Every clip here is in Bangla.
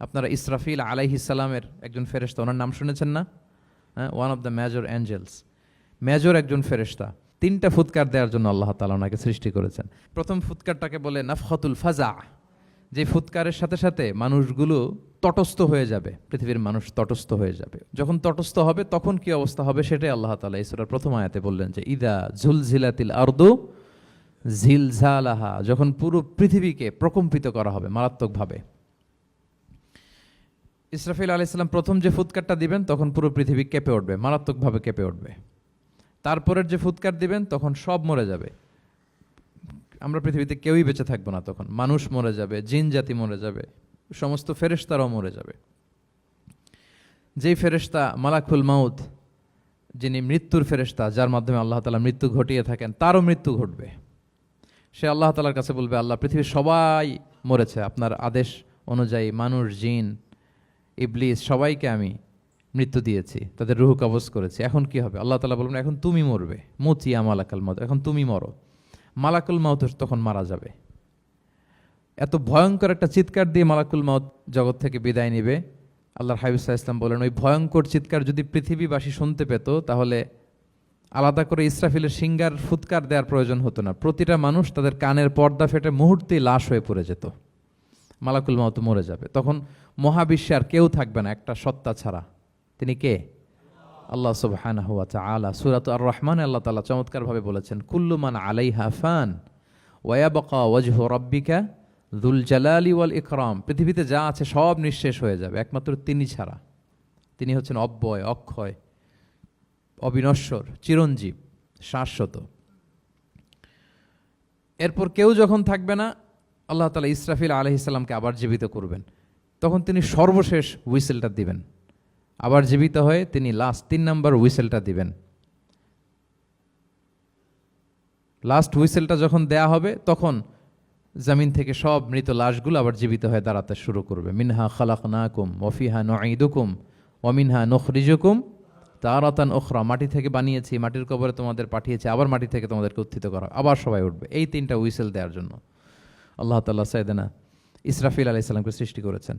আপনারা ইসরাফিল আলাইহিসালামের একজন ফেরেশতা, ওনার নাম শুনেছেন না? হ্যাঁ one of the major angels major একজন ফেরেশতা। তিনটা ফুৎকার দেওয়ার জন্য আল্লাহ তালা ওনাকে সৃষ্টি করেছেন। প্রথম ফুৎকারটাকে বলে নাফখতুল ফাজা যে ফুৎকারের সাথে সাথে মানুষগুলো তটস্থ হয়ে যাবে, পৃথিবীর মানুষ তটস্থ হয়ে যাবে। যখন তটস্থ হবে, তখন কি অবস্থা হবে সেটাই আল্লাহ তালা ইসরার প্রথম আয়াতে বললেন যে, ইদা ঝুলঝিলাতিল আর্দু ঝিলঝালাহা। যখন পুরো পৃথিবীকে প্রকম্পিত করা হবে মারাত্মকভাবে। ইসরাফিল আলি ইসলাম প্রথম যে ফুৎকারটা দিবেন, তখন পুরো পৃথিবী কেঁপে উঠবে, মারাত্মকভাবে কেঁপে উঠবে। তারপরের যে ফুৎকার দিবেন, তখন সব মরে যাবে। আমরা পৃথিবীতে কেউই বেঁচে থাকব না তখন। মানুষ মরে যাবে, জিন জাতি মরে যাবে, সমস্ত ফেরেশতারাও মরে যাবে। যেই ফেরেশতা মালাকুল মাউত, যিনি মৃত্যুর ফেরেশতা, যার মাধ্যমে আল্লাহ তালা মৃত্যু ঘটিয়ে থাকেন, তারও মৃত্যু ঘটবে। সে আল্লাহ তালার কাছে বলবে, আল্লাহ পৃথিবীর সবাই মরেছে। আপনার আদেশ অনুযায়ী মানুষ, জিন ইবলিস, সবাইকে আমি মৃত্যু দিয়েছি, তাদের রুহ কবজ করেছি। এখন কি হবে? আল্লাহ তালা বলবেন এখন তুমি মরবে। মুতিয়া মালাকাল মত এখন তুমি মরো। মালাকুল মাউত তখন মারা যাবে। এত ভয়ঙ্কর একটা চিৎকার দিয়ে মালাকুল মাউত জগৎ থেকে বিদায় নিবে। আল্লাহর হাবিবুল্লাহ ইসলাম বলেন, ওই ভয়ঙ্কর চিৎকার যদি পৃথিবীবাসী শুনতে পেত, তাহলে আলাদা করে ইসরাফিলের সিঙ্গার ফুৎকার দেওয়ার প্রয়োজন হতো না। প্রতিটা মানুষ তাদের কানের পর্দা ফেটে মুহূর্তেই লাশ হয়ে পড়ে যেত। মালাকুল মাউত মরে যাবে। তখন মহাবিশ্বে আর কেউ থাকবে না, একটা সত্তা ছাড়া। তিনি কে? আল্লাহ সুবহানাহু ওয়া তাআলা। সূরাত আর রহমান আল্লাহ তাআলা চমৎকারভাবে বলেছেন, কুল্লু মান আলাইহা ফান ওয়া ইয়াবকা ওয়াজহু রাব্বিকা যুল জালালি ওয়াল ইকরাম। পৃথিবীতে যা আছে সব নিঃশেষ হয়ে যাবে, একমাত্র তিনি ছাড়া। তিনি হচ্ছেন অব্যয়, অক্ষয়, অবিনশ্বর, চিরঞ্জীব, শাশ্বত। এরপর কেউ যখন থাকবে না আল্লাহ তালা ইসরাফিল আলহিসাল্লামকে আবার জীবিত করবেন। তখন তিনি সর্বশেষ হুইসেলটা দিবেন। আবার জীবিত হয়ে তিনি লাস্ট তিন নাম্বার হুইসেলটা দিবেন। লাস্ট হুইসেলটা যখন দেয়া হবে, তখন জামিন থেকে সব মৃত লাশগুলো আবার জীবিত হয়ে দাঁড়াতে শুরু করবে। মিনহা খালাক নাকুম ওফিহা নঈদুকুম ওমিনহা নখরিজুকুম। তারাতান ওখরা মাটি থেকে বানিয়েছি, মাটির কবরে তোমাদের পাঠিয়েছি, আবার মাটি থেকে তোমাদেরকে উত্থিত করা আবার সবাই উঠবে। এই তিনটা হুইসেল দেওয়ার জন্য। আল্লাহ তাল্লাহ সাইদেনা ইসরাফিল আলি সাল্লামকে সৃষ্টি করেছেন।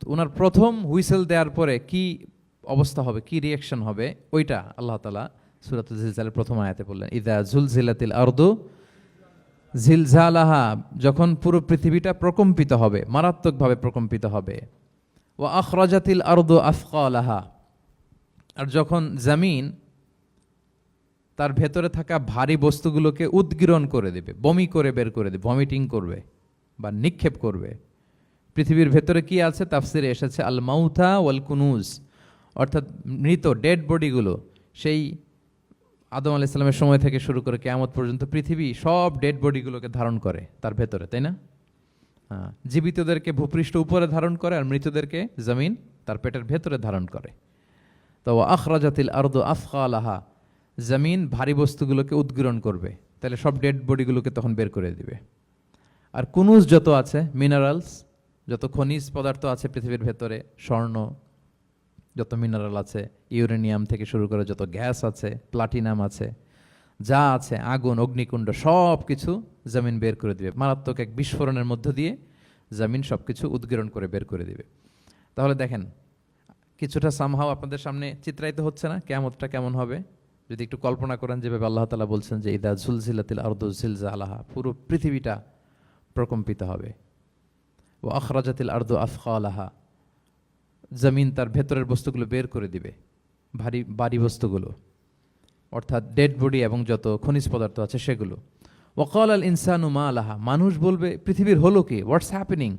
তো ওনার প্রথম হুইসেল দেওয়ার পরে কি অবস্থা হবে, কি রিয়াকশন হবে, ওইটা আল্লাহ তালা সুরাত জিলজালের প্রথম আয়াতে বললেন। ইদা ঝুলঝিলাতিল আর্দু ঝিলঝালাহা যখন পুরো পৃথিবীটা প্রকম্পিত হবে, মারাত্মকভাবে প্রকম্পিত হবে। ও আখরাজাতিল আর্দু আফকালাহা আর যখন জামিন তার ভেতরে থাকা ভারী বস্তুগুলোকে উদ্গীরণ করে দেবে, বমি করে বের করে দেবে ভমিটিং করবে। বা নিক্ষেপ করবে। পৃথিবীর ভেতরে কি আছে? তাফসিরে এসেছে আল মাউথা ওয়াল কুনুজ অর্থাৎ মৃত ডেড বডিগুলো। সেই আদম আলাহ ইসলামের সময় থেকে শুরু করে কেয়ামত পর্যন্ত পৃথিবী সব ডেড বডিগুলোকে ধারণ করে তার ভেতরে, তাই না? হ্যাঁ জীবিতদেরকে ভূপৃষ্ঠ উপরে ধারণ করে আর মৃতদেরকে জমিন তার পেটের ভেতরে ধারণ করে। তো আখরাজাতিল আরদ আফকালাহা জমিন ভারী বস্তুগুলোকে উদ্গীরণ করবে। তাহলে সব ডেড বডিগুলোকে তখন বের করে দিবে। আর কুনুজ যত আছে মিনারেলস যত খনিজ পদার্থ আছে পৃথিবীর ভেতরে, স্বর্ণ, যত মিনারেল আছে ইউরেনিয়াম থেকে শুরু করে যত গ্যাস আছে প্লাটিনাম আছে, যা আছে, আগুন, অগ্নিকুণ্ড সব কিছু জমিন বের করে দিবে। মারাত্মক এক বিস্ফোরণের মধ্য দিয়ে জমিন সব কিছু উদ্গীরণ করে বের করে দিবে। তাহলে দেখেন, কিছুটা সামহাও আপনাদের সামনে চিত্রায়িত হচ্ছে না? কেমতটা কেমন হবে? যদি একটু কল্পনা করেন, যেভাবে আল্লাহ তালা বলছেন যে, ইদা ঝুলঝিলাতিল আরদু ঝিলজা আলাহা পুরো পৃথিবীটা প্রকম্পিত হবে। ও আখরাজাতিল আরদু আফকা আলাহা জমিন তার ভেতরের বস্তুগুলো বের করে দিবে, ভারী ভারী বস্তুগুলো। অর্থাৎ ডেড বডি এবং যত খনিজ পদার্থ আছে সেগুলো। ওকাল আল ইনসানু মা আলাহা মানুষ বলবে, পৃথিবীর হলো কি? হোয়াটস হ্যাপেনিং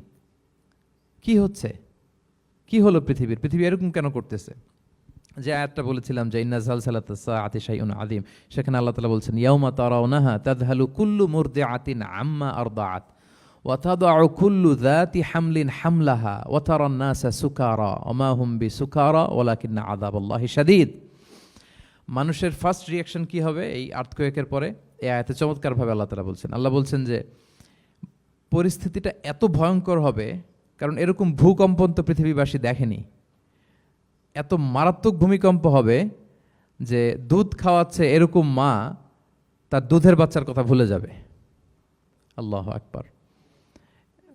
কি হচ্ছে? কি হলো পৃথিবীর? পৃথিবী এরকম কেন করতেছে? যে আয়াতটা বলেছিলাম যে, ইন্না জাল সালাত আতিশাইউন আদিম সেখানে আল্লাহ তালা বলছেন, ইয়াউমা তারাউনাহা তাদহালু কুল্লু মুরদি আতিন আম্মা আরদাআত। ওয়াতাদা কুল্লু জাতি হামলিন হামলাহা ওয়াতারান্নাসা সুকারা ওমা হুম বি সুকারা ওলাকিন্না আদাব আল্লাহি সাদিদ মানুষের ফার্স্ট রিয়াকশন কি হবে এই আর্থকোয়েকের পরে? এ আয়াতে চমৎকারভাবে আল্লাহ তালা বলছেন। আল্লাহ বলছেন যে, পরিস্থিতিটা এত ভয়ঙ্কর হবে, কারণ এরকম ভূকম্পন তো পৃথিবীবাসী দেখেনি। এত মারাত্মক ভূমিকম্প হবে যে, দুধ খাওয়াচ্ছে এরকম মা, তার দুধের বাচ্চার কথা ভুলে যাবে। আল্লাহ আকবার।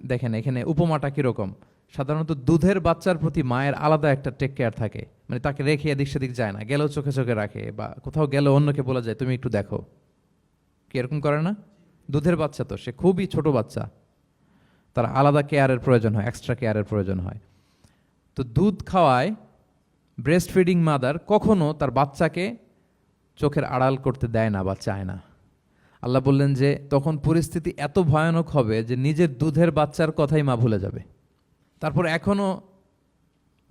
দেখেন, এখানে উপমাটা কীরকম? সাধারণত দুধের বাচ্চার প্রতি মায়ের আলাদা একটা টেক কেয়ার থাকে। মানে তাকে রেখে এদিক সেদিক যায় না, গেলেও চোখে চোখে রাখে বা কোথাও গেলেও অন্যকে বলা যায়, তুমি একটু দেখো। কি এরকম করে না? দুধের বাচ্চা তো, সে খুবই ছোট বাচ্চা। তার আলাদা কেয়ারের প্রয়োজন হয় এক্সট্রা কেয়ারের প্রয়োজন হয়। তো দুধ খাওয়ায় ব্রেস্ট ফিডিং মাদার কখনো তার বাচ্চাকে চোখের আড়াল করতে দেয় না বা চায় না। আল্লাহ বললেন যে, তখন পরিস্থিতি এত ভয়ানক হবে যে নিজের দুধের বাচ্চার কথাই মা ভুলে যাবে। তারপর এখনও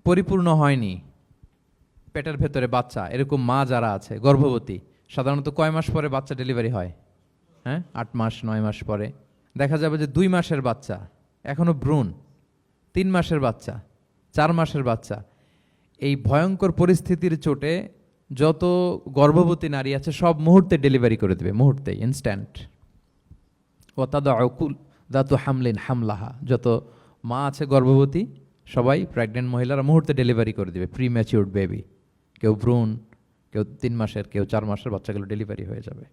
পরিপূর্ণ হয়নি পেটের ভেতরে বাচ্চা। এরকম মা যারা আছে, গর্ভবতী, সাধারণত কয় মাস পরে বাচ্চা ডেলিভারি হয়? হ্যাঁ? আট মাস, নয় মাস পরে। দেখা যাবে যে দুই মাসের বাচ্চা এখনও ভ্রূণ। তিন মাসের বাচ্চা, চার মাসের বাচ্চা। এই ভয়ঙ্কর পরিস্থিতির চোটে যত গর্ভবতী নারী আছে, সব মুহূর্তে ডেলিভারি করে দেবে মুহূর্তে ইনস্ট্যান্ট ও তাদা অকুল দাতু হামলিন হামলাহা। যত মা আছে গর্ভবতী, সবাই প্রেগনেন্ট মহিলারা মুহূর্তে ডেলিভারি করে দেবে প্রি ম্যাচিউর্ড বেবি কেউ ভ্রূণ, কেউ তিন মাসের, কেউ চার মাসের বাচ্চাগুলো ডেলিভারি হয়ে যাবে।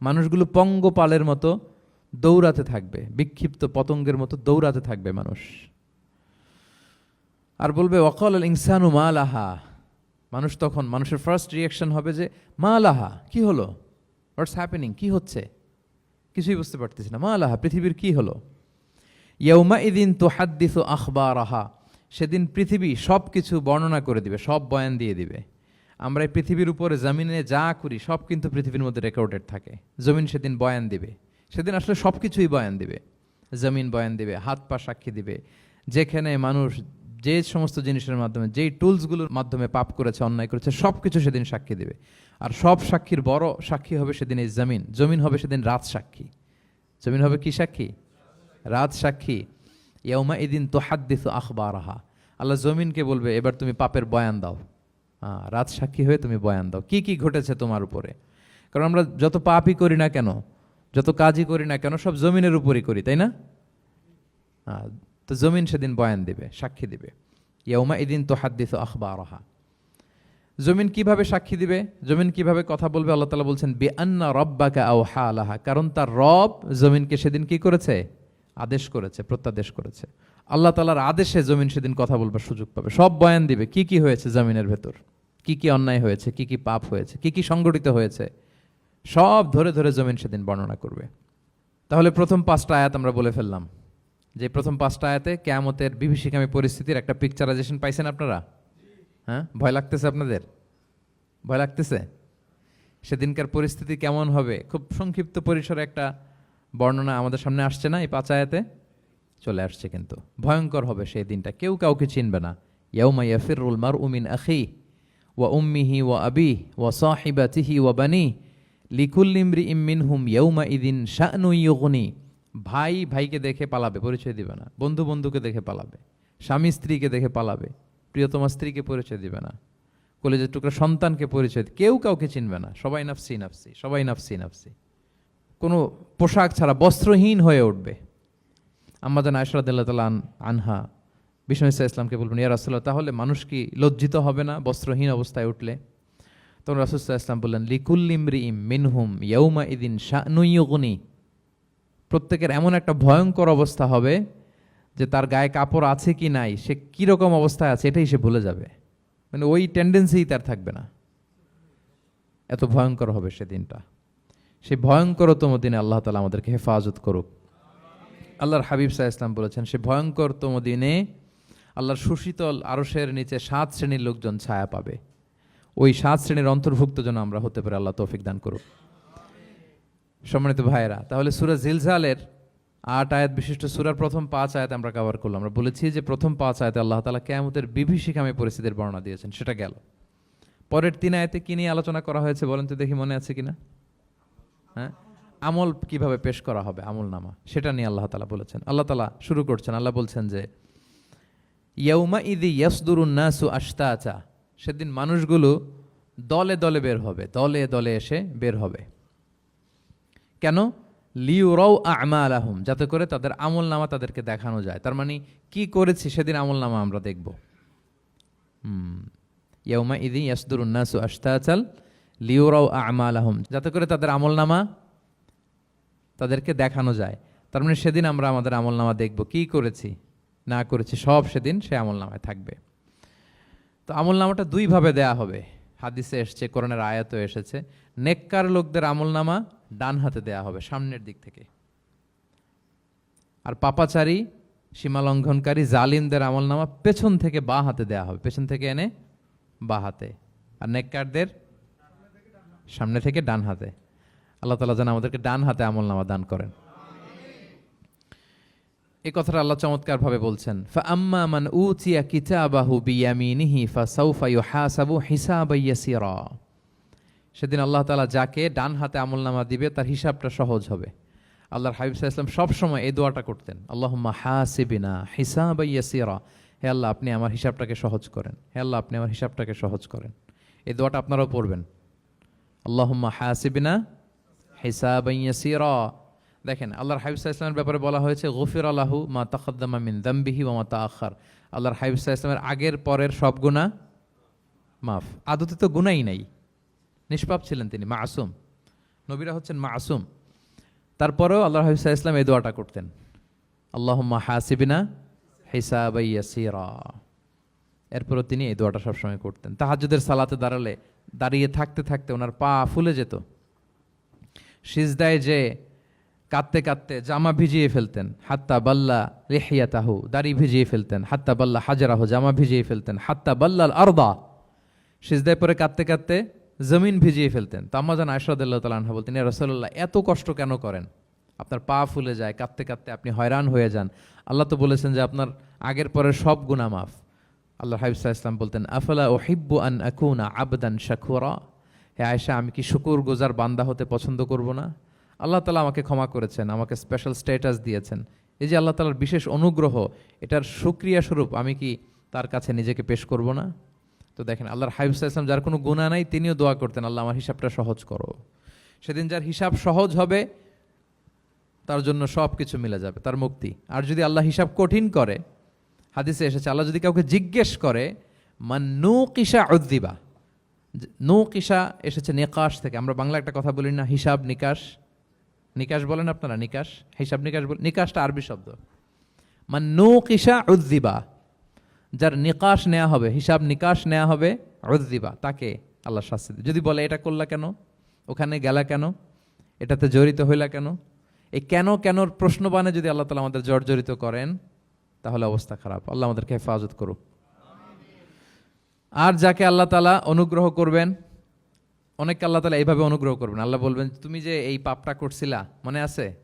মানুষগুলো পঙ্গপালের মতো দৌড়াতে থাকবে, বিক্ষিপ্ত পতঙ্গের মতো দৌড়াতে থাকবে মানুষ। আর বলবে অকল ইনসানু মা লাহা মানুষ তখন, মানুষের ফার্স্ট রিয়াকশন হবে যে, মা আলাহা কি হলো? হোয়াটস হ্যাপেনিং কি হচ্ছে? কিছুই বুঝতে পারতেছি না, মা আলাহা পৃথিবীর কি হলো? ইয়ৌমা ইদিন তো হাদ্দিস আখবার আহা সেদিন পৃথিবী সব কিছু বর্ণনা করে দিবে, সব বয়ান দিয়ে দিবে। আমরা এই পৃথিবীর উপরে, জমিনে যা করি, সব কিন্তু পৃথিবীর মধ্যে রেকর্ডেড থাকে। জমিন সেদিন বয়ান দিবে। সেদিন আসলে সব কিছুই বয়ান দিবে। জমিন বয়ান দিবে, হাত পা সাক্ষী দিবে। যেখানে মানুষ যে সমস্ত জিনিসের মাধ্যমে, যেই টুলসগুলোর মাধ্যমে পাপ করেছে, অন্যায় করেছে সব কিছু সেদিন সাক্ষী দেবে। আর সব সাক্ষীর বড় সাক্ষী হবে সেদিন এই জমিন। জমিন হবে সেদিন রাত সাক্ষী। জমিন হবে কি সাক্ষী? রাত সাক্ষী। ইয়মা এদিন তো হাত হাদ্দিস আখবারাহা। আল্লাহ জমিনকে বলবে, এবার তুমি পাপের বয়ান দাও। হ্যাঁ রাত সাক্ষী হয়ে তুমি বয়ান দাও। কি কি ঘটেছে তোমার উপরে? কারণ আমরা যত পাপই করি না কেন, যত কাজই করি না কেন, সব জমিনের উপরই করি, তাই না? তো জমিন সেদিন বয়ান দিবে, সাক্ষী দিবে। ইয়মা এদিন তো হাত হাদ্দিস আখবারাহা। জমিন কীভাবে সাক্ষী দিবে? জমিন কীভাবে কথা বলবে? আল্লাহ তালা বলছেন বে আন্না রব্বাকা আও হা আলাহা কারণ তার রব জমিনকে সেদিন কি করেছে? আদেশ করেছে, প্রত্যাদেশ করেছে। আল্লাহ তালার আদেশে জমিন সেদিন কথা বলবার সুযোগ পাবে। সব বয়ান দিবে। কি কি হয়েছে জমিনের ভেতর? কি কি অন্যায় হয়েছে? কি কি পাপ হয়েছে? কি কি সংগঠিত হয়েছে? সব ধরে ধরে জমিন সেদিন বর্ণনা করবে। তাহলে প্রথম পাঁচটা আয়াত আমরা বলে ফেললাম। যে প্রথম পাঁচটা আয়াতে কেয়ামতের বিভীষিকামী পরিস্থিতির একটা পিকচারাইজেশন পাইছেন আপনারা? হ্যাঁ? ভয় লাগতেছে আপনাদের? ভয় লাগতেছে? সেদিনকার পরিস্থিতি কেমন হবে? খুব সংক্ষিপ্ত পরিসরে একটা বর্ণনা আমাদের সামনে আসছে না এই পাঁচ আয়াতে? চলে আসছে কিন্তু। ভয়ঙ্কর হবে সেই দিনটা। কেউ কাউকে চিনবে না। ইয়াউমা ইয়াফিরুল মার উমিন আখি ওয়া উম্মিহি ওয়া আবি ওয়া সাহিবাতিহি ওয়া বানি লিকুল্লিমরি ইমিন হুম ইয়ৌমা ইদিন শানু ইয়গনি ভাই ভাইকে দেখে পালাবে, পরিচয় দিবে না। বন্ধু বন্ধুকে দেখে পালাবে। স্বামী স্ত্রীকে দেখে পালাবে। প্রিয়তমা স্ত্রীকে পরিচয় দিবে না। কলেজের টুকরা সন্তানকে পরিচয় কেউ কাউকে চিনবে না। সবাই নাফসি নাফসি, সবাই নাফসি নাফসি। কোনো পোশাক ছাড়া বস্ত্রহীন হয়ে উঠবে। আম্মাজান আয়সরাদুল্লাহ তালা আনহা, বিষ্ণু ইসা ইসলামকে বলবেন, ইয়া রাসুল্লাহ তাহলে মানুষ কি লজ্জিত হবে না বস্ত্রহীন অবস্থায় উঠলে? তখন রাসুল্লাহ ইসলাম বললেন লিকুল্লিমরি ইম মিনহুম ইয়ৌমা ইদিন শানুইয়গুনি প্রত্যেকের এমন একটা ভয়ঙ্কর অবস্থা হবে যে তার গায়ে কাপড় আছে কি নাই, সে কীরকম অবস্থায় আছে এটাই সে ভুলে যাবে। মানে ওই টেন্ডেন্সিই তার থাকবে না। এত ভয়ঙ্কর হবে সেদিনটা সেই ভয়ঙ্করতম দিনে আল্লাহ তালা আমাদেরকে হেফাজত করুক। আল্লাহর হাবিব সাহা ইসলাম বলেছেন, সে ভয়ঙ্করতম দিনে আল্লাহর সুশীতল আরসের নিচে সাত শ্রেণির লোকজন ছায়া পাবে। ওই সাত শ্রেণির অন্তর্ভুক্ত যেন আমরা হতে পারি, আল্লাহ তৌফিক দান করুক। সম্মানিত ভাইয়েরা, তাহলে সুরা জিলজালের আট আয়াত বিশিষ্ট সুরার প্রথম পাঁচ আয়াত আমরা কভার করলাম। আমরা বলেছি যে প্রথম পাঁচ আয়াতে আল্লাহ তালা কেয়ামতের বিভীষিকামী পরিস্থিতির বর্ণনা দিয়েছেন, সেটা গেল। পরের তিন আয়াতে কি নিয়ে আলোচনা করা হয়েছে বলেন তো দেখি মনে আছে কিনা? হ্যাঁ? আমল কীভাবে পেশ করা হবে, আমল নামা, সেটা নিয়ে আল্লাহ তালা বলেছেন। আল্লাহ তালা শুরু করছেন, আল্লাহ বলছেন যে ইয়ৌমা ইদি ইয়াসদুরুন নাসু আশতাচা সেদিন মানুষগুলো দলে দলে বের হবে, দলে দলে এসে বের হবে। কেন? লিউরাও আমাল আহম যাতে করে তাদের আমল নামা তাদেরকে দেখানো যায়। তার মানে কি করেছি সেদিন আমল নামা আমরা দেখব। ইয়ৌমা ইদি ইয়াসদুরুন নাসু আশতাচাল লিউরাও আমাল আহম যাতে করে তাদের আমল নামা তাদেরকে দেখানো যায়। তার মানে সেদিন আমরা আমাদের আমল নামা দেখব। কি করেছি? না করেছি, সব সেদিন সে আমল নামায় থাকবে। তো আমল নামাটা দুইভাবে দেয়া হবে। হাদিসে এসছে, কোরআনের আয়াত এসেছে। নেককার লোকদের আমল নামা ডান হাতে দেয়া হবে, সামনের দিক থেকে। আর পাপাচারী সীমা লঙ্ঘনকারী জালিমদের আমল নামা পেছন থেকে বা হাতে দেয়া হবে। পেছন থেকে এনে বা হাতে। আর নেককারদের সামনে থেকে ডান হাতে। আল্লাহ তালা যেন আমাদেরকে ডান হাতে আমল নামা দান করেন। এই কথাটা আল্লাহ চমৎকার ভাবে বলছেন, ফাআম্মা মান উতিয়া কিতাবাহু বিয়ামিনিহি ফাসাউফা সেদিন আল্লাহ তালা যাকে ডান হাতে আমলনামা দিবে, তার হিসাবটা সহজ হবে। আল্লাহর হাবিব আলাইহি সব সময় এই দোয়াটা করতেন, আল্লাহুম্মা হাসিবিনা হিসাবান ইয়াসিরা। হে আল্লাহ, আপনি আমার হিসাবটাকে সহজ করেন। হে আল্লাহ, আপনি আমার হিসাবটাকে সহজ করেন। এই দোয়াটা আপনারাও পড়বেন। আল্লাহুম্মা হাসিবিনা হিসাবান ইয়াসিরা। দেখেন, আল্লাহর হাবিব ইসলামের ব্যাপারে বলা হয়েছে, গফির আল্লাহু মা তাকদ্দামা মিন দাম্বিহি ওয়া মা তাআখার। আল্লাহর হাবিব ইসলামের আগের পরের সব গুনাহ মাফ। আদতে তো গুনাই নাই। নিষ্পাপ ছিলেন তিনি মা আসুম নবীরা হচ্ছেন মা আসুম তারপরেও আল্লাহ হাবিব ইসলাম এই দোয়াটা করতেন। আল্লাহুম্মা হাসিবিনা হিসাব ইয়াসিরা। এরপরও তিনি এই দোয়াটা সবসময় করতেন। তাহাজ্জুদের সালাতে দাঁড়ালে, দাঁড়িয়ে থাকতে থাকতে ওনার পা ফুলে যেত। সিজদায় যে কাঁদতে কাঁদতে জামা ভিজিয়ে ফেলতেন, হাত্তা বাল্লা রেহিয়া তাহু দাড়ি ভিজিয়ে ফেলতেন, হাত্তা বাল্লা হাজারাহু, জামা ভিজিয়ে ফেলতেন, হাত্তা বাল্লাল আরদা। সিজদায় পরে কাঁদতে কাঁদতে জমিন ভিজিয়ে ফেলতেন। তো আম্মাজান আয়সাদুল্লাহ তালাহা বলতেন রসল্লাহ এত কষ্ট কেন করেন? আপনার পা ফুলে যায়, কাঁদতে কাঁদতে আপনি হয়রান হয়ে যান। আল্লাহ তো বলেছেন যে আপনার আগের পরের সব গুণা মাফ। আল্লাহ হাবিবসাহ ইসলাম বলতেন, আফলা ও হিব্বু আন আকুনা আবদান শাকুরা? হে আয়সা আমি কি শুকুর গোজার বান্দা হতে পছন্দ করব না? আল্লাহ তালা আমাকে ক্ষমা করেছেন, আমাকে স্পেশাল স্ট্যাটাস দিয়েছেন। এই যে আল্লাহ তালার বিশেষ অনুগ্রহ, এটার সুক্রিয়া স্বরূপ আমি কি তার কাছে নিজেকে পেশ করব না? তো দেখেন, আল্লাহর হাবিবসাহ ইসলাম যার কোনো গুণা নাই, তিনিও দোয়া করতেন, আল্লাহ, আমার হিসাবটা সহজ করো। সেদিন যার হিসাব সহজ হবে, তার জন্য সব কিছু মিলে যাবে, তার মুক্তি। আর যদি আল্লাহ হিসাব কঠিন করে, হাদিসে এসেছে, আল্লাহ যদি কাউকে জিজ্ঞেস করে, মান নু কিসা উদ্দিবা নৌ কিসা এসেছে নিকাশ থেকে। আমরা বাংলা একটা কথা বলি না, হিসাব নিকাশ। নিকাশ বলেন আপনারা, নিকাশ? হিসাব নিকাশ নিকাশটা আরবি শব্দ। মান নৌ কিসা উদ্দিবা যার নিকাশ নেওয়া হবে, হিসাব নিকাশ নেওয়া হবে উদ্দিবা তাকে আল্লাহ শাস্তি। যদি বলে, এটা করলা কেন? ওখানে গেলা কেন? এটাতে জড়িত হইলা কেন? এই কেন কেনর প্রশ্নবানে যদি আল্লাহ তালা আমাদের জর্জরিত করেন, তাহলে অবস্থা খারাপ। আল্লাহ আমাদেরকে হেফাজত করুক। আর যাকে আল্লাহ তালা অনুগ্রহ করবেন অনেক আল্লাহ তালা এইভাবে অনুগ্রহ করবেন। আল্লাহ বলবেন, তুমি যে এই পাপটা করছিলা, মনে আছে?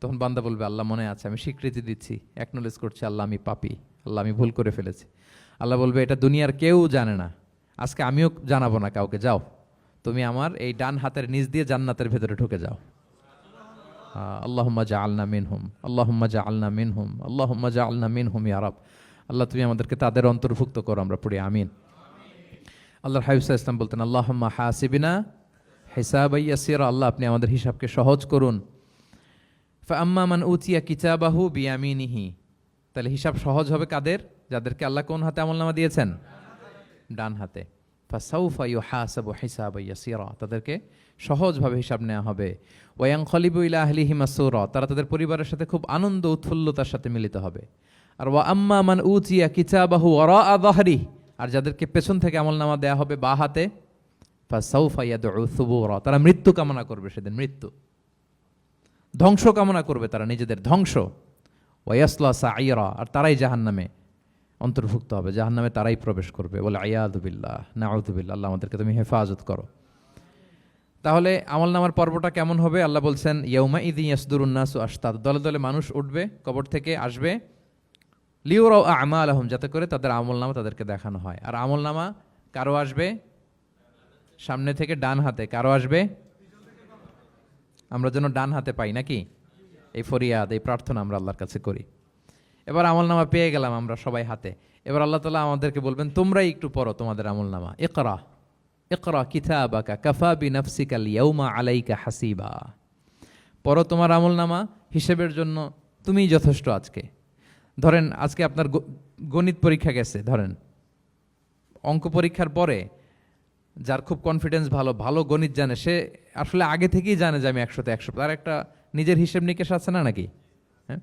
তখন বান্দা বলবে, আল্লাহ মনে আছে, আমি স্বীকৃতি দিচ্ছি অ্যাকনোলেজ করছি, আল্লাহ আমি পাপি। আল্লাহ, আমি ভুল করে ফেলেছি। আল্লাহ বলবে, এটা দুনিয়ার কেউ জানে না। আজকে আমিও জানাব না কাউকে, যাও। তুমি আমার এই ডান হাতের নিচ দিয়ে জান্নাতের ভেতরে ঢুকে যাও। আল্লাহুম্মা জা আলনা মিনহুম, আল্লাহুম্মা জা আলনা মিনহুম, আল্লাহুম্মা জা আলনা মিনহুম ইয়ারব আল্লাহ, তুমি আমাদেরকে তাদের অন্তর্ভুক্ত করো, আমরা পড়ি, আমিন। আল্লাহর হাবিবসা ইসলাম বলতেন, আল্লাহুম্মা হাসিবিনা হিসাব ইয়াসিরা। আল্লাহ, আপনি আমাদের হিসাবকে সহজ করুন। ফাম্মা মান উতিয়া কিতাবাহু বিয়ামিনিহি। তাহলে হিসাব সহজ হবে কাদের? যাদেরকে আল্লাহ কোন হাতে আমলনামা দিয়েছেন? ডান হাতে। তাদেরকে সহজভাবে হিসাব নেওয়া হবে। ওয়াং খলিবু ইলা আহলিহি মাসুরা। তারা তাদের পরিবারের সাথে খুব আনন্দ, উৎফুল্লতার সাথে মিলিত হবে। আর ওয়া আম্মা মান উতিয়া কিতাবাহু ওয়ারা যাহরি আর যাদেরকে পেছন থেকে আমলনামা দেয়া হবে বা হাতে তারা মৃত্যু কামনা করবে সেদিন, মৃত্যু। ধ্বংস কামনা করবে তারা নিজেদের, ধ্বংস। ওয়াসলা সাইরা আর তারাই জাহান্নামে অন্তর্ভুক্ত হবে। জাহান্নামে তারাই প্রবেশ করবে। বলে আয়াদুবিল্লাহ নাউদুবিল্লাহ আল্লাহ আমাদেরকে তুমি হেফাজত করো। তাহলে আমল নামার পর্বটা কেমন হবে? আল্লাহ বলছেন ইয়ৌমা ইদি ইয়াসদুরুন্নাসু আস্তাদ দলে দলে মানুষ উঠবে, কবর থেকে আসবে। লিওরাও আমা আলহম যাতে করে তাদের আমল নামা তাদেরকে দেখানো হয়। আর আমল নামা কারও আসবে? সামনে থেকে ডান হাতে কারও আসবে? আমরা যেন ডান হাতে পাই, নাকি? এই ফরিয়াদ, এই প্রার্থনা আমরা আল্লাহর কাছে করি। এবার আমল নামা পেয়ে গেলাম আমরা সবাই হাতে। এবার আল্লাহ তালা আমাদেরকে বলবেন, তোমরাই একটু পড়ো তোমাদের আমল নামা একরা একরা কিতাবাকা কাফা বি নফসিকাল ইয়ৌমা আলাইকা হাসিবা। পড়ো তোমার আমল নামা হিসেবের জন্য, তুমিই যথেষ্ট আজকে। ধরেন, আজকে আপনার গণিত পরীক্ষা গেছে, ধরেন। অঙ্ক পরীক্ষার পরে যার খুব কনফিডেন্স ভালো ভালো গণিত জানে, সে আসলে আগে থেকেই জানে যে আমি একশোতে একশো, তার একটা নিজের হিসেব নিকেশ আছে না নাকি? হ্যাঁ?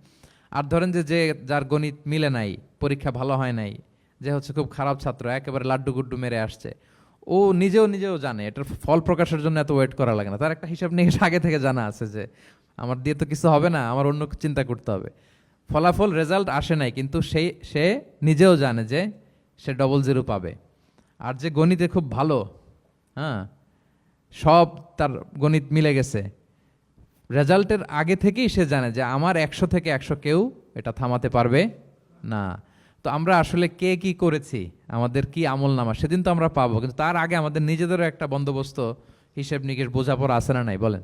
আর ধরেন যে যে যার গণিত মিলে নাই, পরীক্ষা ভালো হয় নাই, যে হচ্ছে খুব খারাপ ছাত্র, একেবারে লাড্ডু গুড্ডু মেরে আসছে, ও নিজেও নিজেও জানে, এটার ফল প্রকাশের জন্য এত ওয়েট করা লাগে না। তার একটা হিসাব নিকাশ আগে থেকে জানা আছে যে, আমার দিয়ে তো কিছু হবে না, আমার অন্য চিন্তা করতে হবে। ফলাফল রেজাল্ট আসে নাই, কিন্তু সেই সে নিজেও জানে যে, সে ডবল জিরো পাবে। আর যে গণিতে খুব ভালো হ্যাঁ সব তার গণিত মিলে গেছে রেজাল্টের আগে থেকেই সে জানে যে আমার একশো থেকে একশো কেউ এটা থামাতে পারবে না। তো আমরা আসলে কে কি করেছি? আমাদের কি আমল নামা? সেদিন তো আমরা পাবো, কিন্তু তার আগে আমাদের নিজেদেরও একটা বন্দোবস্ত হিসেব নিকেশ বোঝাপড় আছে না নাই? বলেন।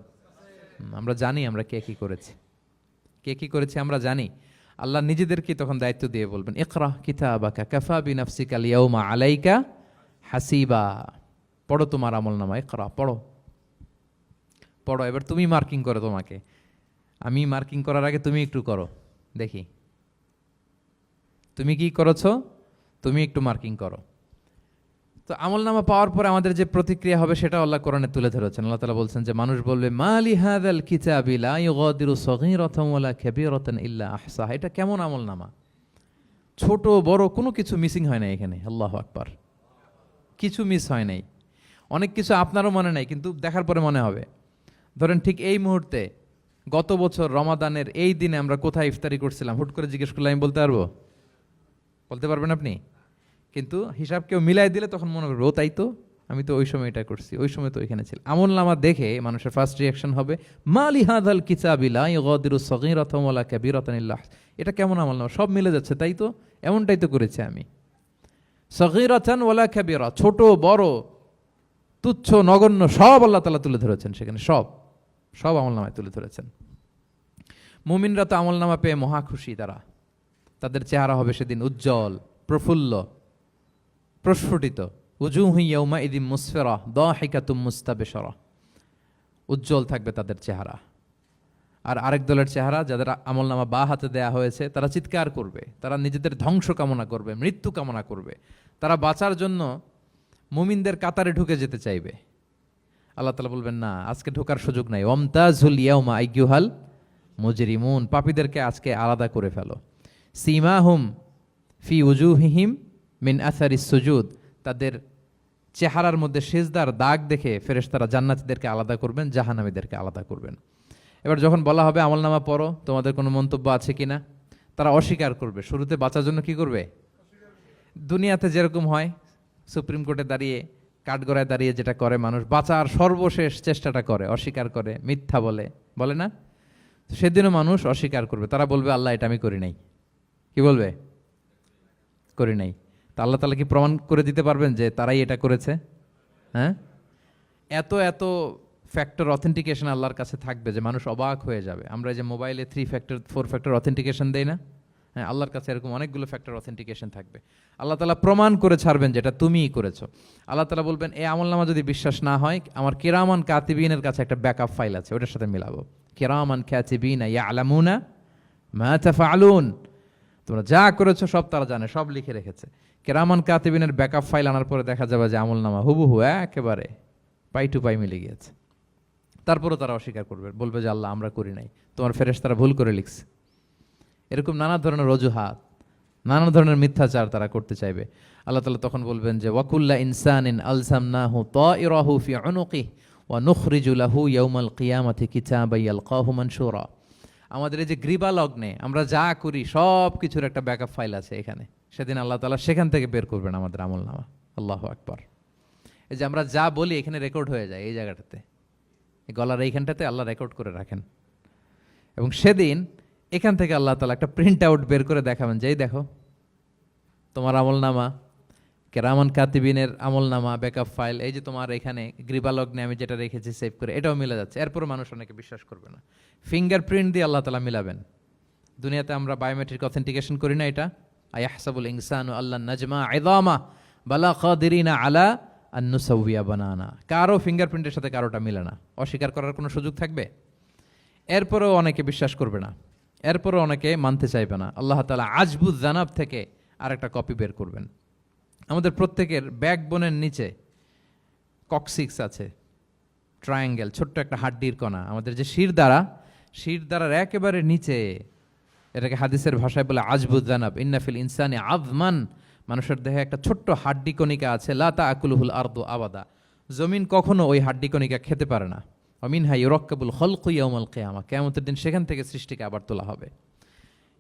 আমরা জানি আমরা কে কি করেছি। কে কি করেছি আমরা জানি। আল্লাহ নিজেদেরকে তখন দায়িত্ব দিয়ে বলবেন, ইকরা কিতাবাকা কাফা বিনাফসিকা লিয়াউমা আলাইকা হাসিবা। পড়ো তোমার আমল নামা, ইকরা, পড়ো। পড়ো, এবার তুমি মার্কিং করো তোমাকে। আমি মার্কিং করার আগে তুমি একটু করো, দেখি। তুমি কি করেছ? তুমি একটু মার্কিং করো। তো আমল নামা পাওয়ার পরে আমাদের যে প্রতিক্রিয়া হবে সেটা আল্লাহ কোরআনে তুলে ধরেছেন। আল্লাহ তালা বলছেন যে, মানুষ বলবে মালি হাদাল কিতাবি লা ইউগাদিরু সগীরাতাম ওয়ালা কাবীরাতান ইল্লা এটা কেমন আমল নামা? ছোট, বড়, কোনো কিছু মিসিং হয় না এখানে। আল্লাহু আকবার। কিছু মিস হয় নাই। অনেক কিছু আপনারও মনে নাই, কিন্তু দেখার পরে মনে হবে। ধরেন ঠিক এই মুহূর্তে গত বছর রমাদানের এই দিনে আমরা কোথায় ইফতারি করছিলাম? হুট করে জিজ্ঞেস করলে আমি বলতে পারব? বলতে পারবেন আপনি? কিন্তু হিসাব কেউ মিলাই দিলে তখন মনে করবে, ও, তাই তো? আমি তো ওই সময় এটা করছি, ওই সময় তো ওইখানে ছিল আমল নামা দেখে মানুষের ফার্স্ট রিয়াকশন হবে মালি হাদাল কিতাবিলা ইগদিরু সগীরাতাম ওয়ালা কাবীরাতান ইল্লা আহস-" এটা কেমন আমল নামা? সব মিলে যাচ্ছে, তাই তো? এমনটাই তো করেছি আমি। সগীরাতান ওয়ালা কাবীরা, ছোট, বড়, তুচ্ছ, নগণ্য সব আল্লাহ তালা তুলে ধরেছেন সেখানে, সব। সব আমল নামায় তুলে ধরেছেন। মুমিনরা তো আমল নামা পেয়ে মহা খুশি তারা। তাদের চেহারা হবে সেদিন উজ্জ্বল, প্রফুল্ল, প্রস্ফুটিত। উজু হুইয়াউমা ইদিম মুসফেরা দ হেকাতুম মুস্তাবেশরা। উজ্জ্বল থাকবে তাদের চেহারা। আর আরেক দলের চেহারা যাদের আমল নামা বা হাতে দেয়া হয়েছে, তারা চিৎকার করবে, তারা নিজেদের ধ্বংস কামনা করবে, মৃত্যু কামনা করবে। তারা বাঁচার জন্য মুমিনদের কাতারে ঢুকে যেতে চাইবে। আল্লাহ তালা বলবেন, না, আজকে ঢোকার সুযোগ নাই। অমতাজুল ইয়াউমা আইগুহাল মুজরিমুন। পাপীদেরকে আজকে আলাদা করে ফেলো। সীমাহুম ফি উজুহিহিম মিন আসারি সুজুদ। তাদের চেহারার মধ্যে সেজদার দাগ দেখে ফেরেশতারা জান্নাতীদেরকে আলাদা করবেন জাহানামীদেরকে আলাদা করবেন। এবার যখন বলা হবে আমলনামা পড়ো, তোমাদের কোনো মন্তব্য আছে কিনা তারা অস্বীকার করবে। শুরুতে বাঁচার জন্য কি করবে? দুনিয়াতে যেরকম হয়, সুপ্রিম কোর্টে দাঁড়িয়ে কাঠগড়ায় দাঁড়িয়ে যেটা করে মানুষ, বাঁচার সর্বশেষ চেষ্টাটা করে, অস্বীকার করে, মিথ্যা বলে বলে না? সেদিনও মানুষ অস্বীকার করবে। তারা বলবে, আল্লাহ, এটা আমি করি নাই। কি বলবে? করি নাই। তা আল্লাহ তালা কি প্রমাণ করে দিতে পারবেন যে তারাই এটা করেছে? হ্যাঁ? এত এত ফ্যাক্টর অথেন্টিকেশন আল্লাহর কাছে থাকবে যে মানুষ অবাক হয়ে যাবে। আমরা যে মোবাইলে three factor four factor authentication দেই না? হ্যাঁ আল্লাহর কাছে এরকম অনেকগুলো ফ্যাক্টর অথেন্টিকেশন থাকবে। আল্লাহ তালা প্রমাণ করে ছাড়বেন যেটা তুমিই করেছ। আল্লাহ তালা বলবেন এই আমলনামা যদি বিশ্বাস না হয়, আমার কেরামান কাতিবিনের কাছে একটা ব্যাকআপ ফাইল আছে, ওটার সাথে মিলাবো। কেরামান খ্যাতিবিন ইয়া আলামুনা মা তাফআলুন। তোমরা যা করেছ সব তারা জানে, সব লিখে রেখেছে। কেরামান কাতিবিনের ব্যাকআপ ফাইল আনার পরে দেখা যাবে যে আমলনামা হুবহু একেবারে পাই টু পাই মিলে গিয়েছে। তারপরও তারা অস্বীকার করবে, বলবে যে, আল্লাহ, আমরা করি নাই। তোমার ফেরেশ তারা ভুল করে লিখছে। এরকম নানা ধরনের অজুহাত, নানা ধরনের মিথ্যাচার তারা করতে চাইবে। আল্লাহ তালা তখন বলবেন যে, ওয়াকুল্লা ইনসান ইন আলসাম আলসামনাহু তাইরাহু ফি উনুকি ওয়া নুখরিজু লাহু ইয়াউমাল কিয়ামাতি কিতাবা ইয়ালকাহু মানশুরা। আমাদের এই যে গ্রীবা লগ্নে আমরা যা করি, সব কিছুর একটা ব্যাকআপ ফাইল আছে এখানে। সেদিন আল্লাহ তালা সেখান থেকে বের করবেন আমাদের আমল নামা। আল্লাহ আকবার। এই যে আমরা যা বলি এখানে রেকর্ড হয়ে যায় এই জায়গাটাতে। এই গলার এইখানটাতে আল্লাহ রেকর্ড করে রাখেন। এবং সেদিন এখান থেকে আল্লাহ তালা একটা প্রিন্ট আউট বের করে দেখাবেন। যেই দেখো, তোমার আমল নামা কেরামান কাতিবিনের আমল নামা ব্যাকআপ ফাইল এই যে তোমার এখানে গ্রীবালগ্নে আমি যেটা রেখেছি সেভ করে, এটাও মিলে যাচ্ছে। এরপর মানুষ অনেকে বিশ্বাস করবে না। ফিঙ্গারপ্রিন্ট দিয়ে আল্লাহ তালা মিলাবেন। দুনিয়াতে আমরা বায়োমেট্রিক অথেন্টিকেশন করি না এটা। আয়াহসাবুল ইনসান আল্লাহ নাজমা আইদামা বালা কাদিরিনা আলা আন্নুসাউয়া বানানা। কারও ফিঙ্গারপ্রিন্টের সাথে কারোটা মিলে না। অস্বীকার করার কোনো সুযোগ থাকবে? এরপরেও অনেকে বিশ্বাস করবে না। এরপরও অনেকে মানতে চাইবে না। আল্লাহ তালা আজবুজ জানাব থেকে আরেকটা কপি বের করবেন। আমাদের প্রত্যেকের ব্যাকবোনের নিচে কক্সিক্স আছে। ট্রায়াঙ্গেল ছোট্ট একটা হাড্ডির কণা। আমাদের যে শির দ্বারা, শির দ্বারার একেবারে নিচে এটাকে হাদিসের ভাষায় বলে আজবুদ জানাব। ইন্নাফিল ইনসানি আজমান মানুষের দেহে একটা ছোট্ট হাড্ডি কণিকা আছে লাতা আকুলহুল আর্দু আবাদা। জমিন কখনো ওই হাড্ডি কণিকা খেতে পারে না। অমিন হাই রক্কাবুল হলকু ইয়ামাল কেয়ামা কেয়ামতের দিন সেখান থেকে সৃষ্টিকে আবার তোলা হবে।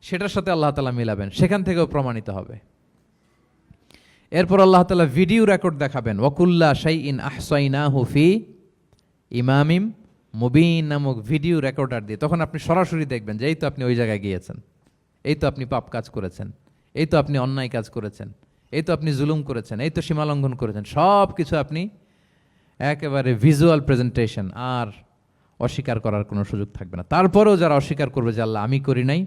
সেটার সাথে আল্লাহ তালা মিলাবেন। সেখান থেকেও প্রমাণিত হবে। এরপর আল্লাহ তালা ভিডিও রেকর্ড দেখাবেন। ওয়াকুল্লা শাই ইন আহসাইনা হুফি ইমামিম মুবিন নামক ভিডিও রেকর্ডার দিয়ে। তখন আপনি সরাসরি দেখবেন যে এই তো আপনি ওই জায়গায় গিয়েছেন। এই তো আপনি পাপ কাজ করেছেন। এই তো আপনি অন্যায় কাজ করেছেন। এই তো আপনি জুলুম করেছেন। এই তো সীমালঙ্ঘন করেছেন। সব কিছু আপনি একেবারে ভিজুয়াল প্রেজেন্টেশন আর অস্বীকার করার কোনো সুযোগ থাকবে না। তারপরেও যারা অস্বীকার করবে যে আল্লাহ আমি করি নাই,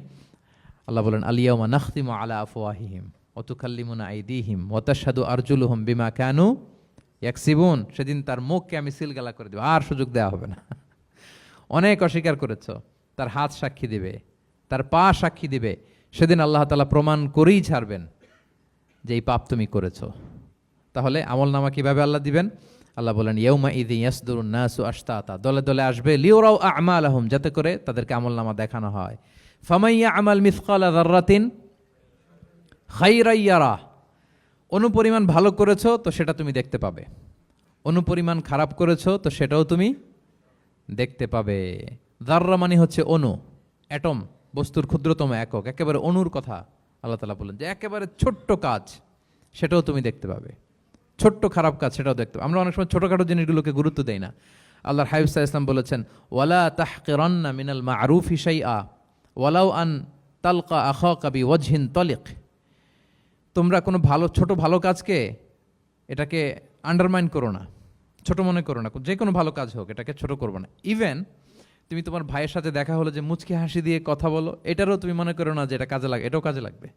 আল্লাহ বলেন আলিয়াউমা নাখতিমু আলা আফওয়াহিহিম ওতুকাল্লিমুনা আইদিহিম ওয়াতাশহাদু আরজুলুহুম বিমা কানু ইয়াকসিবুন। সেদিন তার মুখকে আমি সিলগালা করে দেব, আর সুযোগ দেওয়া হবে না। অনেক অস্বীকার করেছ, তার হাত সাক্ষী দিবে, তার পা সাক্ষী দিবে। সেদিন আল্লাহ তালা প্রমাণ করেই ছাড়বেন যে এই পাপ তুমি করেছ। তাহলে আমল নামা কীভাবে আল্লাহ দিবেন? আল্লাহ বলেন ইয়ৌমা ইদি ইয়াসদুর নাসু আশতাতা। দলে দলে আসবে লিওরাও আমা আলহম যাতে করে তাদেরকে আমল নামা দেখানো হয়। ফামাইয়া আমাল মিসকালা দার্রাতিন খাইরাইয়ারা অনুপরিমাণ ভালো করেছ, তো সেটা তুমি দেখতে পাবে। অনুপরিমাণ খারাপ করেছ, তো সেটাও তুমি দেখতে পাবে। দাররা মানে হচ্ছে অণু অ্যাটম, বস্তুর ক্ষুদ্রতম একক। একেবারে অণুর কথা আল্লাহ তালা বললেন যে, একেবারে ছোট্ট কাজ, সেটাও তুমি দেখতে পাবে। ছোট্ট খারাপ কাজ, সেটাও দেখতে আমরা অনেক সময় ছোটোখাটো জিনিসগুলোকে গুরুত্ব দেই না। আল্লাহর হাইফসা ইসলাম বলেছেন, ওয়ালা তাহকেরান্না মিনাল মা আরুফ হিসাই আ ওয়ালাউ আন তালকা আখ কাবি ওয়াজহিন তলিক। তোমরা কোনো ভালো, ছোট ভালো কাজকে এটাকে আন্ডারমাইন করো না। ছোট মনে করো না। যে কোনো ভালো কাজ হোক, এটাকে ছোট করব না। ইভেন তুমি তোমার ভাইয়ের সাথে দেখা হলো যে মুচকি হাসি দিয়ে কথা বলো, এটারও তুমি মনে করো না যে এটা কাজে লাগে, এটাও কাজে লাগবে।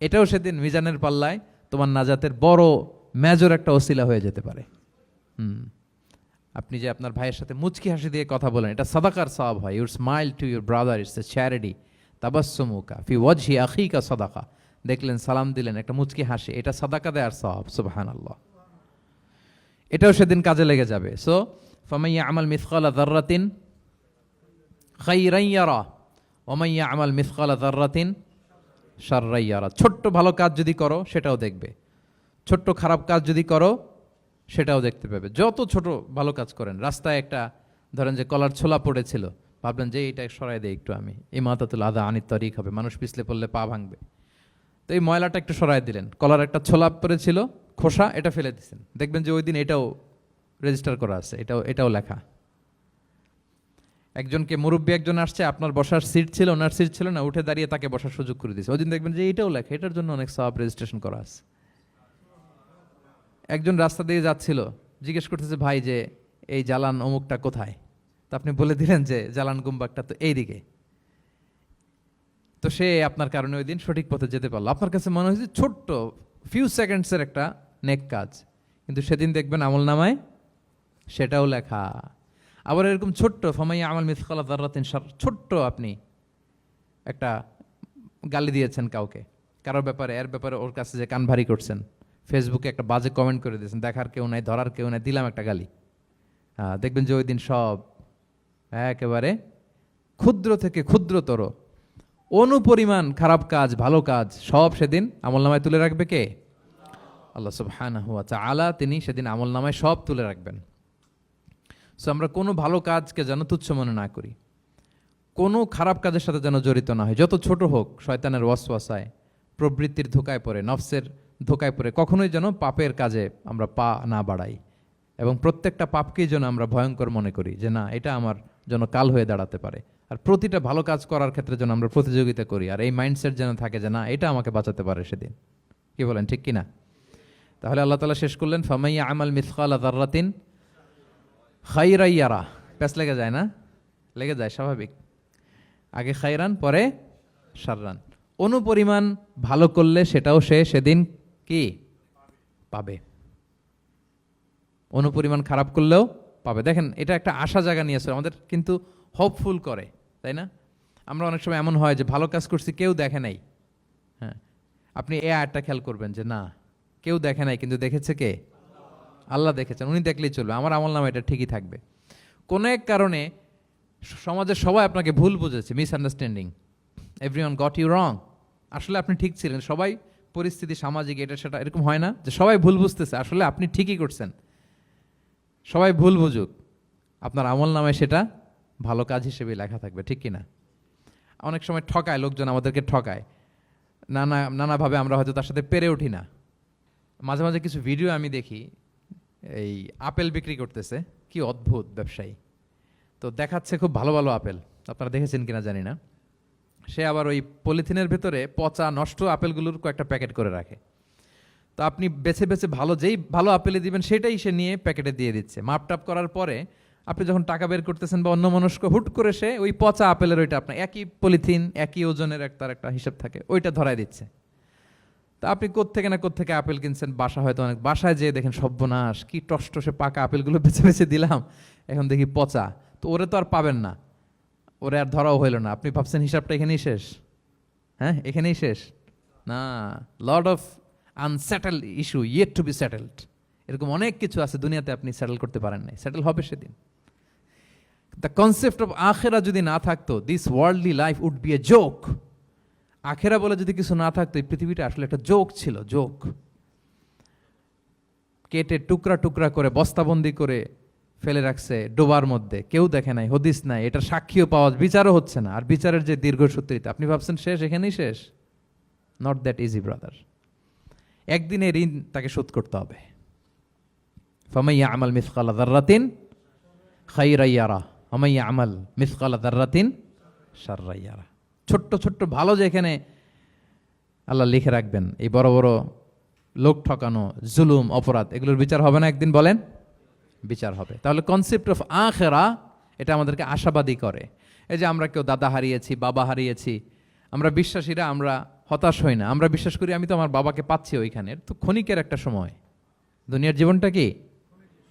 এটাও সেদিন মিজানের পাল্লায় তোমার নাজাতের বড় মেজর একটা অসিলা হয়ে যেতে পারে। হুম। আপনি যে আপনার ভাইয়ের সাথে মুচকি হাসি দিয়ে কথা বলেন, এটা সাদাকার সব হয়। Your smile to your brother it's a charity তাবাসমুকা ফি ওয়াজহি আখিকা সাদাকা। দেখলেন, সালাম দিলেন, একটা মুচকি হাসি, এটা সাদাকা দেয়ার সব সুবহান আল্লাহ এটাও সেদিন কাজে লেগে যাবে। সো ফামাইয়া আমাল মিসকালা দার্রাতিন খাইরাইয়ারা ওমাইয়া আমাল মিসকালা দার্রাতিন সাররাইয়ারা ছোট্ট ভালো কাজ যদি করো, সেটাও দেখবে। ছোট্ট খারাপ কাজ যদি করো, সেটাও দেখতে পাবে। যত ছোট ভালো কাজ করেন, রাস্তায় একটা, ধরেন যে কলার ছোলা পড়েছিল, ভাবলেন যে এইটা সরাই দেয় একটু আমি। এই মাতাতুল আদা আনিত তরিক হবে, মানুষ পিছলে পড়লে পা ভাঙবে। তো এই ময়লাটা একটু সরাই দিলেন। কলার একটা ছোলা পড়েছিল, খোসা, এটা ফেলে দিচ্ছেন দেখবেন যে ওই দিন এটাও রেজিস্টার করা আছে, এটাও এটাও লেখা। একজনকে মুরব্বী একজন আসছে, আপনার বসার সিট ছিল, ওনার সিট ছিল না, উঠে দাঁড়িয়ে তাকে বসার সুযোগ করে দিয়েছে ওই দিন দেখবেন যে এটাও লেখা, এটার জন্য অনেক সব রেজিস্ট্রেশন করা আছে। একজন রাস্তা দিয়ে যাচ্ছিল, জিজ্ঞেস করতেছে, ভাই, যে এই জালান অমুকটা কোথায়? তো আপনি বলে দিলেন যে জালান গুম্বাকটা তো এইদিকে। তো সে আপনার কারণে ওই দিন সঠিক পথে যেতে পারল। আপনার কাছে মনে হয়েছে ছোট্ট ফিউ সেকেন্ডসের একটা নেক কাজ, কিন্তু সেদিন দেখবেন আমল নামায় সেটাও লেখা। আবার এরকম ছোট্ট ফামাইয়া আমল মিসকালা দার্রাতিন ছোট্ট আপনি একটা গালি দিয়েছেন কাউকে। কারোর ব্যাপারে, এর ব্যাপারে ওর কাছে যে কান ভারী করছেন। ফেসবুকে একটা বাজে কমেন্ট করে দিয়েছেন, দেখার কেউ নাই, ধরার কেউ নাই, দিলাম একটা গালি। হ্যাঁ দেখবেন যে ওই দিন সব একেবারে ক্ষুদ্র থেকে ক্ষুদ্রতর। অনুপরিমাণ খারাপ কাজ, ভালো কাজ, সব সেদিন আমল নামায় তুলে রাখবে কে? আল্লাহ সুবহানাহু ওয়া তাআলা, তিনি সেদিন আমল নামায় সব তুলে রাখবেন। সো আমরা কোনো ভালো কাজকে যেন তুচ্ছ মনে না করি। কোনো খারাপ কাজের সাথে যেন জড়িত না হয়। যত ছোট হোক, শয়তানের ওয়াসওয়াসায়, প্রবৃত্তির ধোকায় পড়ে, নফসের ধোকায় পড়ে। কখনোই যেন পাপের কাজে আমরা পা না বাড়াই এবং প্রত্যেকটা পাপকেই যেন আমরা ভয়ঙ্কর মনে করি যে না, এটা আমার যেন কাল হয়ে দাঁড়াতে পারে। আর প্রতিটা ভালো কাজ করার ক্ষেত্রে যেন আমরা প্রতিযোগিতা করি আর এই মাইন্ডসেট যেন থাকে যে না, এটা আমাকে বাঁচাতে পারে সেদিন। কি বলেন, ঠিক কি না তাহলে আল্লাহ তালা শেষ করলেন ফামাইয়া আমাল মিসকালা দার্রাতিন খাইরাইয়ারা প্যাস লেগে যায় না? লেগে যায়, স্বাভাবিক। আগে খাইরান, পরে সাররান অনুপরিমাণ ভালো করলে সেটাও সে সেদিন কি? পাবে। অনুপরিমাণ খারাপ করলেও পাবে। দেখেন, এটা একটা আশা জায়গা নিয়েছে আমাদের কিন্তু হোপফুল করে, তাই না? আমরা অনেক সময় এমন হয় যে ভালো কাজ করছি, কেউ দেখে নাই। হ্যাঁ আপনি এ আয়টা খেয়াল করবেন যে না, কেউ দেখে নাই, কিন্তু দেখেছে কে? আল্লাহ দেখেছেন, উনি দেখলেই চলবে। আমার আমল নামে এটা ঠিকই থাকবে। কোনো এক কারণে সমাজের সবাই আপনাকে ভুল বুঝেছে misunderstanding everyone got you wrong আসলে আপনি ঠিক ছিলেন, সবাই পরিস্থিতি সামাজিক, এটা সেটা এরকম হয় না যে সবাই ভুল বুঝতেছে। আসলে আপনি ঠিকই করছেন। সবাই ভুল বুঝুক। আপনার আমল নামে সেটা ভালো কাজ হিসেবে লেখা থাকবে, ঠিক কি না অনেক সময় ঠকায়, লোকজন আমাদেরকে ঠকায়। নানা, নানাভাবে আমরা হয়তো তার সাথে পেরে উঠি না। মাঝে মাঝে কিছু ভিডিও আমি দেখি, এই আপেল বিক্রি করতেছে। কি অদ্ভুত ব্যবসায়ী। তো দেখাচ্ছে খুব ভালো ভালো আপেল। আপনারা দেখেছেন কিনা জানি না। সে আবার ওই পলিথিনের ভেতরে পচা নষ্ট আপেলগুলোর কয়েকটা প্যাকেট করে রাখে। তো আপনি বেছে বেছে ভালো যেই ভালো আপেলে দিবেন সেটাই সে নিয়ে প্যাকেটে দিয়ে দিচ্ছে। মাপটাপ করার পরে আপনি যখন টাকা বের করতেছেন বা অন্য মনস্ক হুট করে সে ওই পচা আপেলের ওইটা আপনার একই পলিথিন, একই ওজনের তার একটা হিসাব থাকে, ওইটা ধরাই দিচ্ছে। তা আপনি কোত্থেকে না কোত্থেকে আপেল কিনছেন? বাসা হয়তো অনেক, বাসায় যেয়ে দেখেন সর্বনাশ, কি টসটসে পাকা আপেলগুলো বেছে বেছে দিলাম, এখন দেখি পচা। তো ওরে তো আর পাবেন না। ওরে আর ধরাও হইল না। আপনি ভাবছেন হিসাবটা এখানেই শেষ? হ্যাঁ এখানেই শেষ? না lot of unsettled issue yet to be settled এরকম অনেক কিছু আছে দুনিয়াতে আপনি সেটেল করতে পারেন নাই। সেটেল হবে সেদিন। দ্য কনসেপ্ট অফ আখেরা যদি না থাকতো this worldly life would be a joke আখেরা বলে যদি কিছু না থাকতো, এই পৃথিবীটা আসলে একটা জোক ছিল জোক কেটে টুকরা টুকরা করে, বস্তাবন্দি করে ফেলে রাখছে ডোবার মধ্যে। কেউ দেখে নাই, হদিস নাই এটা সাক্ষীও পাওয়া, বিচারও হচ্ছে না। আর বিচারের যে দীর্ঘসূত্রিতা আপনি ভাবছেন শেষ, এখানেই শেষ? নট দ্যাট ইজি ব্রাদার একদিনে ঋণ তাকে শোধ করতে হবে। ফামাইয়া আমাল মিসকালা দার্রাতিন খাইরাইয়ারা আমাইয়া আমাল মিসকালা দার্রাতিন সাররাইয়ারা ছোট্ট ছোট্ট, ভালো যেখানে আল্লাহ লিখে রাখবেন, এই বড় বড় লোক ঠকানো, জুলুম, অপরাধ, এগুলোর বিচার হবে না একদিন, বলেন? বিচার হবে। তাহলে কনসেপ্ট অফ আখেরা, এটা আমাদেরকে আশাবাদী করে। এই যে আমরা কেউ দাদা হারিয়েছি, বাবা হারিয়েছি, আমরা বিশ্বাসীরা, আমরা হতাশ হই না। আমরা বিশ্বাস করি আমি তো আমার বাবাকে পাচ্ছি ওইখানে। তো ক্ষণিকের একটা সময়। দুনিয়ার জীবনটা কি?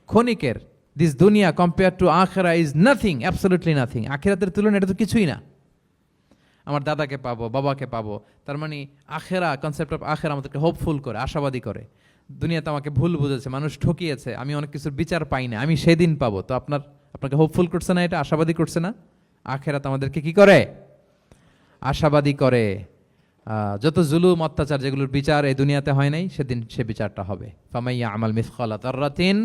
ক্ষণিকের। দিস দুনিয়া কম্পেয়ার টু আখেরা ইজ নাথিং অ্যাবসলিউটলি নাথিং আখেরাতের তুলনায় এটা তো কিছুই না। আমার দাদাকে পাবো, বাবাকে পাবো। তার মানে আখেরা কনসেপ্ট অফ আখেরা আমাদেরকে হোপফুল করে, আশাবাদী করে। দুনিয়াতে আমাকে ভুল বুঝেছে, মানুষ ঠকিয়েছে, আমি অনেক কিছুর বিচার পাই না, আমি সেদিন পাবো। তো আপনার, আপনাকে হোপফুল করছে না এটা? আশাবাদী করছে না? আখেরাত আমাদেরকে কি করে? আশাবাদী করে। যত জুলুম, অত্যাচার যেগুলোর বিচার এই দুনিয়াতে হয় নাই, সেদিন সে বিচারটা হবে। ফামাইয়া আমাল মিসকালা দার্রাতিন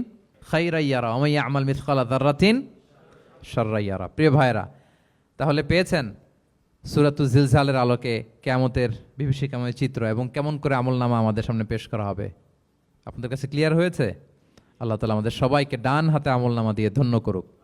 খাইরাইয়ারা অমাইয়া আমাল মিসকালা দার্রাতিন সর্রাইয়ারা প্রিয় ভাইরা তাহলে পেয়েছেন সুরাতু জিলজালের আলোকে কেমতের বিভীষিকাময় চিত্র এবং কেমন করে আমল নামা আমাদের সামনে পেশ করা হবে? আপনাদের কাছে ক্লিয়ার হয়েছে? আল্লাহ তালা আমাদের সবাইকে ডান হাতে আমল নামা দিয়ে ধন্য করুক।